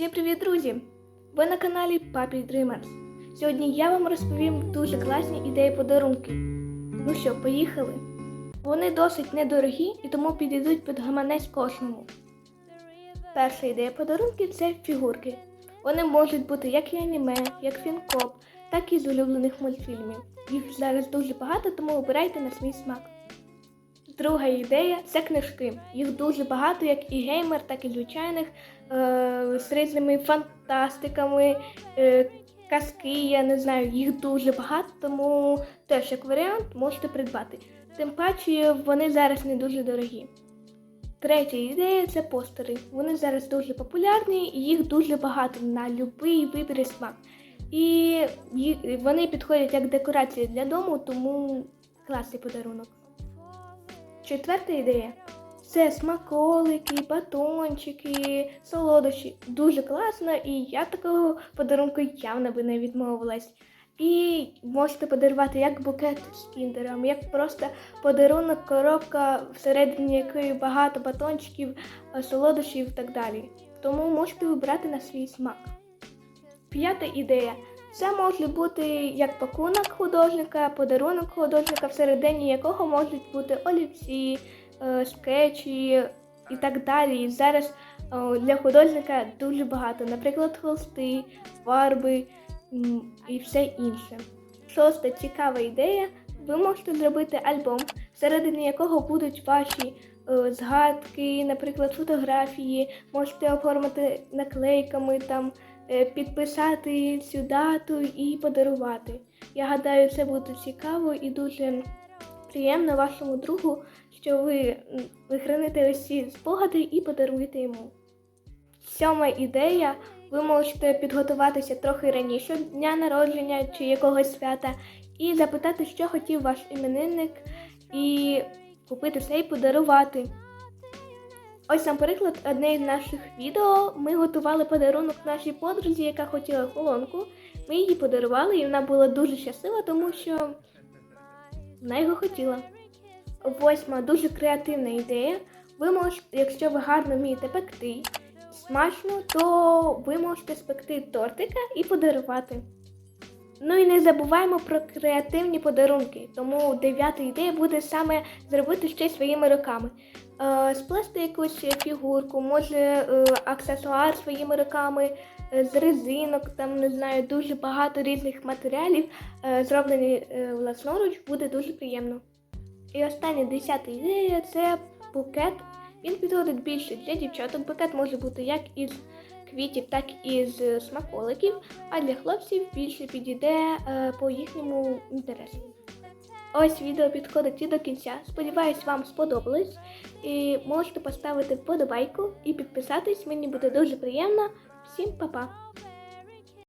Всім привіт, друзі! Ви на каналі Puppy Dreamers. Сьогодні я вам розповім дуже класні ідеї подарунки. Ну що, поїхали? Вони досить недорогі і тому підійдуть під гаманець кожному. Перша ідея подарунків це фігурки. Вони можуть бути як і аніме, як фінкоп, так і з улюблених мультфільмів. Їх зараз дуже багато, тому обирайте на свій смак. Друга ідея це книжки. Їх дуже багато, як і геймер, так і звичайних, е, з різними фантастиками, е, казки, я не знаю, їх дуже багато, тому теж як варіант можете придбати. Тим паче вони зараз не дуже дорогі. Третя ідея це постери. Вони зараз дуже популярні їх дуже багато на будь-який вибір і смак. І вони підходять як декорація для дому, тому класний подарунок. Четверта ідея це смаколики, батончики, солодощі. Дуже класно, і я такого подарунку явно би не відмовилась. І можете подарувати як букет з кіндером, як просто подарунок, коробка, всередині якої багато батончиків, солодощів і так далі. Тому можете вибрати на свій смак. П'ята ідея. Це може бути як пакунок художника, подарунок художника, всередині якого можуть бути олівці, е, скетчі і так далі. І зараз е, для художника дуже багато, наприклад, холсти, фарби і все інше. Шоста цікава ідея. Ви можете зробити альбом, всередині якого будуть ваші е, згадки, наприклад, фотографії, можете оформити наклейками там підписати цю дату і подарувати. Я гадаю, це буде цікаво і дуже приємно вашому другу, що ви ось ці спогади і подаруєте йому. Сьома ідея. Ви можете підготуватися трохи раніше дня народження чи якогось свята і запитати, що хотів ваш іменинник, і купити це і подарувати. Ось, наприклад, одне із наших відео ми готували подарунок нашій подрузі, яка хотіла колонку. Ми її подарували, і вона була дуже щаслива, тому що вона його хотіла. Восьма дуже креативна ідея. Ви можете, якщо ви гарно вмієте пекти смачно, то ви можете спекти тортика і подарувати. Ну і не забуваємо про креативні подарунки. Тому дев'ята ідея буде саме зробити щось своїми руками. Е, сплести якусь фігурку, може е, аксесуар своїми руками, е, з резинок, там не знаю, дуже багато різних матеріалів, зроблені власноруч, буде дуже приємно. І остання десята ідея це букет. Він підходить більше для дівчаток. Букет може бути як із квітів, так і з смаколиків, а для хлопців більше підійде е, по їхньому інтересу. Ось відео підходить і до кінця. Сподіваюсь, вам сподобалось. І можете поставити вподобайку і підписатись. Мені буде дуже приємно. Всім па-па!